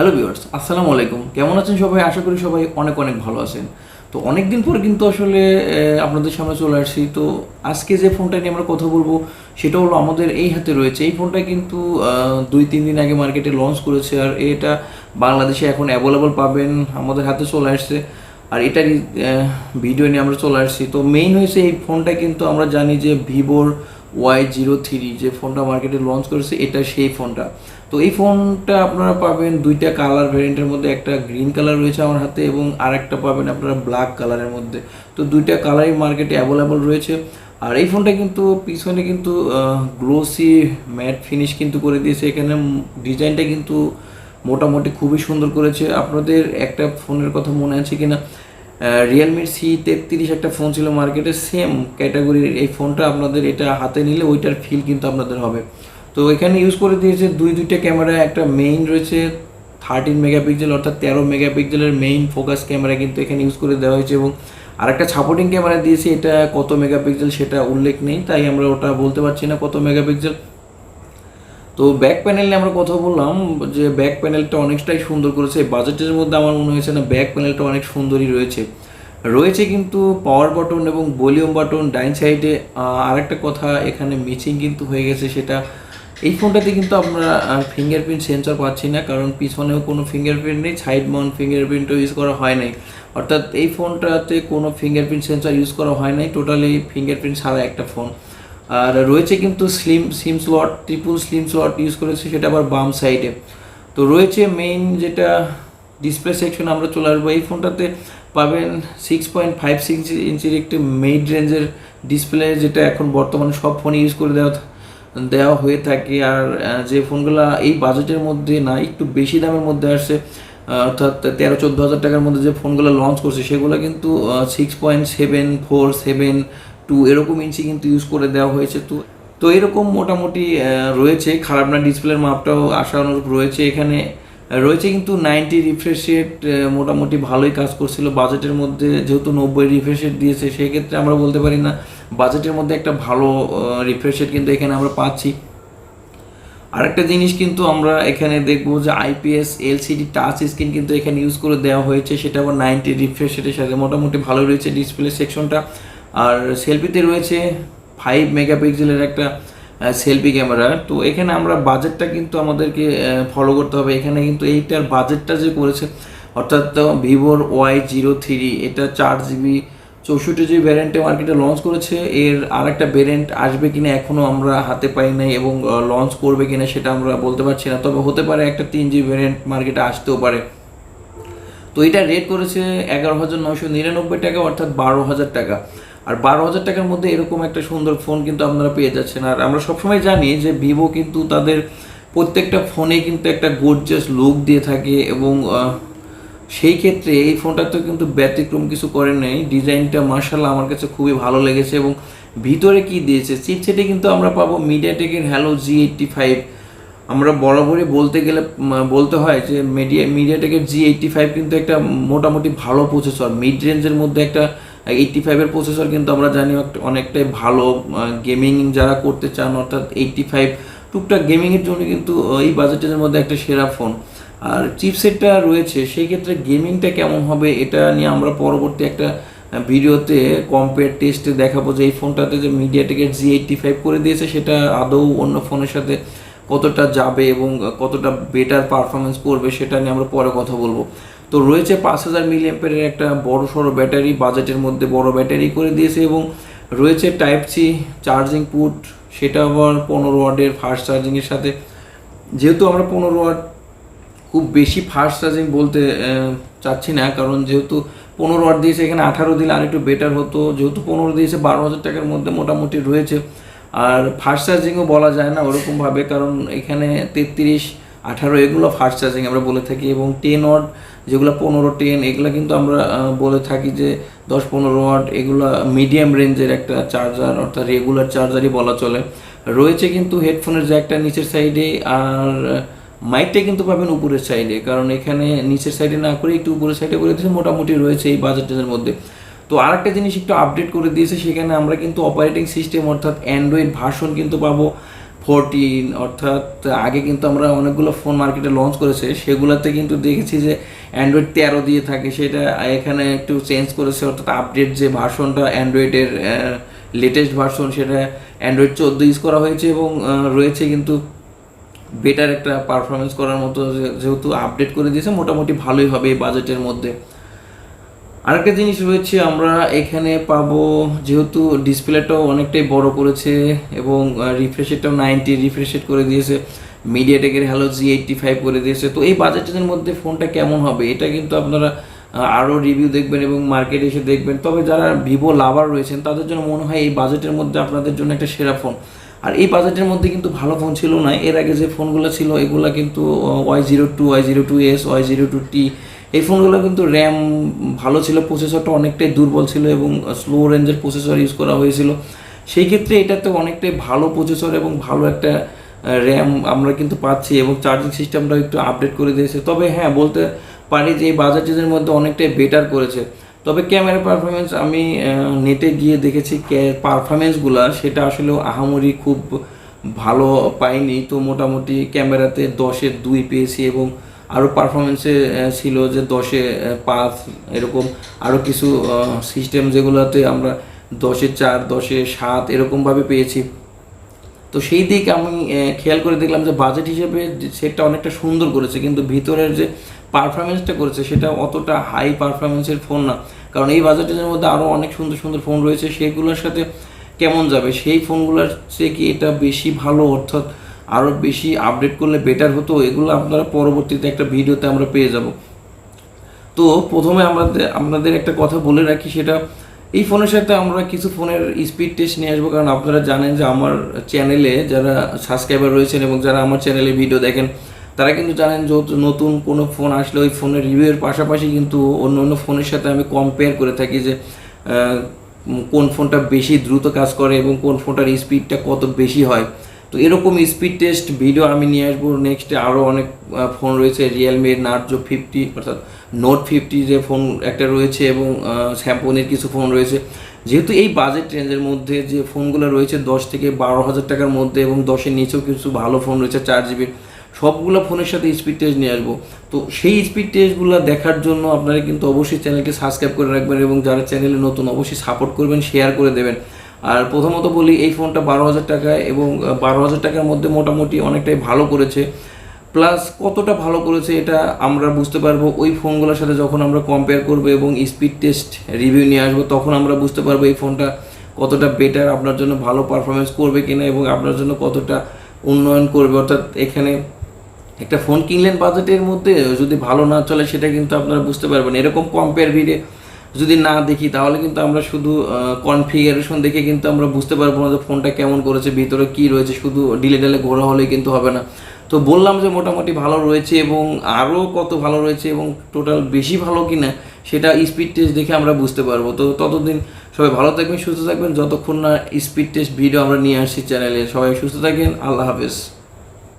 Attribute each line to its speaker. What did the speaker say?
Speaker 1: Hello viewers আসসালামু আলাইকুম। কেমন আছেন সবাই? আশা করি সবাই অনেক অনেক ভালো আছেন। তো অনেক দিন পরে কিন্তু আসলে আপনাদের সামনে চলে আসছি। তো আজকে যে ফোনটা নিয়ে আমরা কথা বলব, সেটা হলো আমাদের এই হাতে রয়েছে। এই ফোনটা কিন্তু দুই, তিন দিন আগে মার্কেটে লঞ্চ করেছে আর এটা বাংলাদেশে এখন অ্যাভেলেবল পাবেন, আমাদের হাতে চলে আসছে। আর এটারই ভিডিও নিয়ে আমরা চলে আসছি। তো মেইন হয়েছে এই ফোনটা কিন্তু আমরা জানি যে ভিভোর ওয়াই জিরো থ্রি যে ফোনটা মার্কেটে লঞ্চ করেছে, এটা সেই ফোনটা তো এই ফোনটা আপনারা পাবেন দুইটা কালার ভ্যারিয়েন্টের মধ্যে, একটা গ্রিন কালার রয়েছে আমার হাতে এবং আরেকটা পাবেন আপনারা ব্ল্যাক কালারের মধ্যে। তো দুইটা কালারই মার্কেটে অ্যাভেলেবল রয়েছে। আর এই ফোনটা কিন্তু পিছনে কিন্তু গ্লোসি ম্যাট ফিনিশ কিন্তু করে দিয়েছে। এখানে ডিজাইনটা কিন্তু মোটামুটি খুবই সুন্দর করেছে। আপনাদের একটা ফোনের কথা মনে আছে কিনা? রিয়েলমির সি তেত্রিশ একটা ফোন ছিল মার্কেটে সেম ক্যাটাগরির এই ফোনটা আপনাদের এটা হাতে নিলে ওইটার ফিল কিন্তু আপনাদের হবে। তো এখানে ইউজ করে দিয়েছে দুই দুইটা ক্যামেরা একটা মেইন রয়েছে থার্টিন মেগাপিক্সেল অর্থাৎ তেরো মেগাপিক্সেলের মেইন ফোকাস ক্যামেরা কিন্তু এখানে ইউজ করে দেওয়া হয়েছে এবং আরেকটা সাপোর্টিং ক্যামেরা দিয়েছে, এটা কত মেগাপিক্সেল সেটা উল্লেখ নেই, তাই আমরা ওটা বলতে পারছি না কত মেগাপিক্সেল তো ব্যাক প্যানেল নিয়ে আমরা কথা বললাম যে ব্যাক প্যানেলটা অনেকটাই সুন্দর করেছে বাজেটের মধ্যে আমার মনে হয়েছে না ব্যাক প্যানেলটা অনেক সুন্দরই রয়েছে। রয়েছে কিন্তু পাওয়ার বাটন এবং ভলিউম বাটন ডাইন সাইডে আরেকটা কথা এখানে মিচিং কিন্তু হয়ে গেছে সেটা এই ফোনটাতে কিন্তু আমরা ফিঙ্গারপ্রিন্ট সেন্সর পাচ্ছি না, কারণ পিছনেও কোনো ফিঙ্গারপ্রিন্ট নেই সাইড মাউন্ট ফিঙ্গারপ্রিন্টও ইউজ করা হয় নাই। অর্থাৎ এই ফোনটাতে কোনো ফিঙ্গারপ্রিন্ট সেন্সর ইউজ করা হয় নাই টোটালি ফিঙ্গারপ্রিন্ট ছাড়া একটা ফোন। আর রয়েছে কিন্তু slim SIM slot triple slim slot use করেছে, সেটা আবার বাম সাইডে তো রয়েছে মেইন যেটা ডিসপ্লে সেকশন আমরা চলে আসব। এই ফোনটাতে পাবেন সিক্স পয়েন্ট ফাইভ সিক্স ইঞ্চির একটি মিড রেঞ্জের ডিসপ্লে যেটা এখন বর্তমানে সব ফোনে ইউজ করে দেওয়া দেওয়া হয়ে থাকে আর যে ফোনগুলো এই বাজেটের মধ্যে না, একটু বেশি দামের মধ্যে আসছে অর্থাৎ তেরো, চোদ্দ হাজার টাকার মধ্যে যে ফোনগুলো লঞ্চ করছে, সেগুলো কিন্তু six point seven four seven two এরকম ইঞ্চি কিন্তু ইউজ করে দেওয়া হয়েছে। তো তো এরকম মোটামুটি রয়েছে। খারাপ না ডিসপ্লের মাপটাও আশা অনুরূপ রয়েছে। এখানে রয়েছে কিন্তু নাইনটি রিফ্রেশ রেট মোটামুটি ভালোই কাজ করছিল। বাজেটের মধ্যে যেহেতু নব্বই রিফ্রেশ রেট দিয়েছে, সেক্ষেত্রে আমরা বলতে পারি না, বাজেটের মধ্যে একটা ভালো রিফ্রেশ রেট কিন্তু এখানে আমরা পাচ্ছি। আরেকটা জিনিস কিন্তু আমরা এখানে দেখব যে আইপিএস এলসিডি টাচ স্ক্রিন কিন্তু এখানে ইউজ করে দেওয়া হয়েছে, সেটা আবার নাইনটি রিফ্রেশ রেটের সাথে। মোটামুটি ভালো রয়েছে ডিসপ্লে সেকশনটা আর সেলফিতে রয়েছে ফাইভ মেগাপিক্সেলের একটা সেলফি ক্যামেরা তো এখানে আমরা বাজেটটা কিন্তু আমাদেরকে ফলো করতে হবে। এখানে কিন্তু এইটার বাজেটটা যে করেছে, অর্থাৎ ভিভোর ওয়াই জিরো থ্রি এটা চার জিবি চৌষট্টি জিবি ভ্যারিয়েন্টে মার্কেটে লঞ্চ করেছে। এর আর একটা ভ্যারিয়েন্ট আসবে কিনা এখনও আমরা হাতে পাই নাই এবং লঞ্চ করবে কিনা সেটা আমরা বলতে পারছি না। তবে হতে পারে একটা তিন জিবি ভ্যারিয়েন্ট মার্কেটে আসতেও পারে। তো এটা রেট করেছে এগারো হাজার নশো নিরানব্বই টাকা, অর্থাৎ বারো হাজার টাকা। আর বারো হাজার টাকার মধ্যে এরকম একটা সুন্দর ফোন কিন্তু আপনারা পেয়ে যাচ্ছেন। আর আমরা সবসময় জানি যে ভিভো কিন্তু তাদের প্রত্যেকটা ফোনে কিন্তু একটা গোর্জাস লুক দিয়ে থাকে এবং সেই ক্ষেত্রে এই ফোনটা তো কিন্তু ব্যতিক্রম কিছু করে নেই। ডিজাইনটা মার্শাল্লাহ আমার কাছে খুবই ভালো লেগেছে এবং ভিতরে কি দিয়েছে? চিপসেটে কিন্তু আমরা পাবো মিডিয়াটেকের হ্যালো জি এইটটি ফাইভ আমরা বরাবরই বলতে গেলে বলতে হয় যে মিডিয়া মিডিয়াটেকের জি এইটটি ফাইভ কিন্তু একটা মোটামুটি ভালো প্রসেসর মিড রেঞ্জের মধ্যে একটা এইটটি ফাইভের প্রসেসর কিন্তু আমরা জানি অনেকটাই ভালো গেমিং যারা করতে চান, অর্থাৎ এইটটি ফাইভ টুকটাক গেমিংয়ের জন্য কিন্তু এই বাজেটের মধ্যে একটা সেরা ফোন আর চিপসেটটা রয়েছে, সেই ক্ষেত্রে গেমিংটা কেমন হবে এটা নিয়ে আমরা পরবর্তী একটা ভিডিওতে কম্পেয়ার টেস্টে দেখাবো যে এই ফোনটাতে যে মিডিয়াটেকের জি এইটটি ফাইভ করে দিয়েছে, সেটা আদৌ অন্য ফোনের সাথে কতটা যাবে এবং কতটা বেটার পারফরমেন্স করবে, সেটা নিয়ে আমরা পরে কথা বলব। তো রয়েছে পাঁচ হাজার মিলি অ্যাম্পের একটা বড় সড়ো ব্যাটারি, বাজেটের মধ্যে বড় ব্যাটারি করে দিয়েছে এবং রয়েছে টাইপ সি চার্জিং পুট সেটা আবার পনেরো ওয়ার্ডের ফাস্ট চার্জিংয়ের সাথে। যেহেতু আমরা পনেরো ওয়াট খুব বেশি ফাস্ট চার্জিং বলতে চাচ্ছি না, কারণ যেহেতু পনেরো ওয়াট দিয়েছে, এখানে আঠারো দিলে আরেকটু বেটার হতো। যেহেতু পনেরো দিয়েছে, বারো হাজার টাকার মধ্যে মোটামুটি রয়েছে। আর ফাস্ট চার্জিংও বলা যায় না ওরকমভাবে, কারণ এখানে তেত্রিশ, আঠারো, এগুলো ফাস্ট চার্জিং আমরা বলে থাকি এবং টেন ওয়াট যেগুলো পনেরো টেন এগুলো কিন্তু আমরা বলে থাকি যে দশ পনেরো ওয়াট, এগুলো মিডিয়াম রেঞ্জের একটা চার্জার অর্থাৎ রেগুলার চার্জারই বলা চলে। রয়েছে কিন্তু হেডফোনের জ্যাকটা নিচের সাইডে আর মাইকটা কিন্তু পাবেন উপরের সাইডে কারণ এখানে নিচের সাইডে না করে একটু উপরের সাইডে করে দিয়েছে, মোটামুটি রয়েছে এই বাজেটের মধ্যে। তো আরেকটা জিনিস একটু আপডেট করে দিয়েছে, সেখানে আমরা কিন্তু অপারেটিং সিস্টেম অর্থাৎ অ্যান্ড্রয়েড ভার্সন কিন্তু পাবো। ফোরটিন অর্থাৎ আগে কিন্তু আমরা অনেকগুলো ফোন মার্কেটে লঞ্চ করেছে, সেগুলোতে কিন্তু দেখেছি যে অ্যান্ড্রয়েড তেরো দিয়ে থাকে, সেটা এখানে একটু চেঞ্জ করেছে, অর্থাৎ আপডেট যে ভার্সনটা অ্যান্ড্রয়েডের লেটেস্ট ভার্সন সেটা অ্যান্ড্রয়েড চোদ্দ ইউজ করা হয়েছে এবং রয়েছে কিন্তু বেটার একটা পারফরমেন্স করার মতো যেহেতু আপডেট করে দিয়েছে, মোটামুটি ভালোই হবে এই বাজেটের মধ্যে। আরেকটা জিনিস রয়েছে, আমরা এখানে পাবো, যেহেতু ডিসপ্লেটাও অনেকটাই বড় করেছে এবং রিফ্রেশেরটাও নাইনটি রিফ্রেশেট করে দিয়েছে মিডিয়াটেকের হ্যালো জি এইটটি ফাইভ করে দিয়েছে, তো এই বাজেটের মধ্যে ফোনটা কেমন হবে? এটা কিন্তু আপনারা আরও রিভিউ দেখবেন এবং মার্কেটে এসে দেখবেন, তবে যারা ভিভো লাভার রয়েছেন, তাদের জন্য মনে হয় এই বাজেটের মধ্যে আপনাদের জন্য একটা সেরা ফোন আর এই বাজেটের মধ্যে কিন্তু ভালো ফোন ছিল না, এর আগে যে ফোনগুলো ছিল, এগুলো কিন্তু Y zero two Y zero two S Y zero two T এই ফোনগুলো কিন্তু র্যাম ভালো ছিল প্রসেসরটা অনেকটাই দুর্বল ছিল এবং স্লো রেঞ্জের প্রসেসর ইউজ করা হয়েছিল। সেই ক্ষেত্রে এটাতে অনেকটাই ভালো প্রসেসর এবং ভালো একটা র্যাম আমরা কিন্তু পাচ্ছি এবং চার্জিং সিস্টেমটাও একটু আপডেট করে দিয়েছে। তবে হ্যাঁ বলতে পারি যে এই বাজারের মধ্যে অনেকটাই বেটার করেছে। তবে ক্যামেরা পারফরমেন্স আমি নেটে গিয়ে দেখেছি পারফরমেন্সগুলো সেটা আসলে আহামরি খুব ভালো পাইনি। তো মোটামুটি ক্যামেরাতে দশের দুই পেয়েছি এবং আরও পারফরমেন্সে ছিল যে দশে পাঁচ, এরকম আরও কিছু সিস্টেম যেগুলোতে আমরা দশে চার, দশে সাত এরকমভাবে পেয়েছি। তো সেই দিক আমি খেয়াল করে দেখলাম যে বাজেট হিসেবে যে- সেটা অনেকটা সুন্দর করেছে, কিন্তু ভিতরের যে পারফরমেন্সটা করেছে সেটা অতটা হাই পারফরমেন্সের ফোন না। কারণ এই বাজেটের মধ্যে আরও অনেক সুন্দর সুন্দর ফোন রয়েছে, সেগুলোর সাথে কেমন যাবে? সেই ফোনগুলোর চেয়ে কি এটা বেশি ভালো? অর্থাৎ আরও বেশি আপডেট করলে বেটার হতো, এগুলো আপনারা পরবর্তীতে একটা ভিডিওতে আমরা পেয়ে যাব। তো প্রথমে আমাদের, আপনাদের একটা কথা বলে রাখি সেটা, এই ফোনের সাথে আমরা কিছু ফোনের স্পিড টেস্ট নিয়ে আসব, কারণ আপনারা জানেন যে আমার চ্যানেলে যারা সাবস্ক্রাইবার রয়েছেন এবং যারা আমার চ্যানেলে ভিডিও দেখেন, তারা কিন্তু জানেন যে নতুন কোনো ফোন আসলে ওই ফোনের রিভিউয়ের পাশাপাশি কিন্তু অন্য অন্য ফোনের সাথে আমি কম্পেয়ার করে থাকি যে কোন ফোনটা বেশি দ্রুত কাজ করে এবং কোন ফোনটার স্পিডটা কত বেশি হয়। তো এরকম স্পিড টেস্ট ভিডিও আমি নিয়ে আসব। নেক্সটে আরও অনেক ফোন রয়েছে। রিয়েলমির নার্জো ফিফটি অর্থাৎ নোট ফিফটি যে ফোন একটা রয়েছে এবং স্যামসংয়ের কিছু ফোন রয়েছে। যেহেতু এই বাজেট রেঞ্জের মধ্যে যে ফোনগুলো রয়েছে দশ থেকে বারো হাজার টাকার মধ্যে এবং দশের নিচেও কিছু ভালো ফোন রয়েছে, চার জিবির সবগুলো ফোনের সাথে স্পিড টেস্ট নিয়ে আসব। তো সেই স্পিড টেস্টগুলো দেখার জন্য আপনারা কিন্তু অবশ্যই চ্যানেলকে সাবস্ক্রাইব করে রাখবেন এবং যারা চ্যানেলে নতুন অবশ্যই সাপোর্ট করবেন শেয়ার করে দেবেন। আর প্রথমত বলি, এই ফোনটা বারো হাজার টাকায় এবং বারো হাজার টাকার মধ্যে মোটামুটি অনেকটাই ভালো করেছে। প্লাস কতটা ভালো করেছে এটা আমরা বুঝতে পারব। ওই ফোনগুলোর সাথে যখন আমরা কম্পেয়ার করব এবং স্পিড টেস্ট রিভিউ নিয়ে আসব, তখন আমরা বুঝতে পারব এই ফোনটা কতটা বেটার আপনার জন্য ভালো পারফরমেন্স করবে কিনা এবং আপনার জন্য কতটা উন্নয়ন করবে। অর্থাৎ এখানে একটা ফোন কিনলেন বাজেটের মধ্যে, যদি ভালো না চলে সেটা কিন্তু আপনারা বুঝতে পারবেন। এরকম কম্পেয়ার ভিডিও যদি না দেখি, তাহলে কিন্তু আমরা শুধু কনফিগারেশন দেখে কিন্তু আমরা বুঝতে পারব না যে ফোনটা কেমন করেছে, ভিতরে কি রয়েছে, শুধু ডিলে ডালে ঘোরা হলে কিন্তু হবে না। তো বললাম যে মোটামুটি ভালো রয়েছে এবং আরও কত ভালো রয়েছে এবং টোটাল বেশি ভালো কি না সেটা স্পিড টেস্ট দেখে আমরা বুঝতে পারব। তো ততদিন সবাই ভালো থাকবেন, সুস্থ থাকবেন। যতক্ষণ না স্পিড টেস্ট ভিডিও আমরা নিয়ে আসছি চ্যানেলে সবাই সুস্থ থাকেন। আল্লাহ হাফেজ।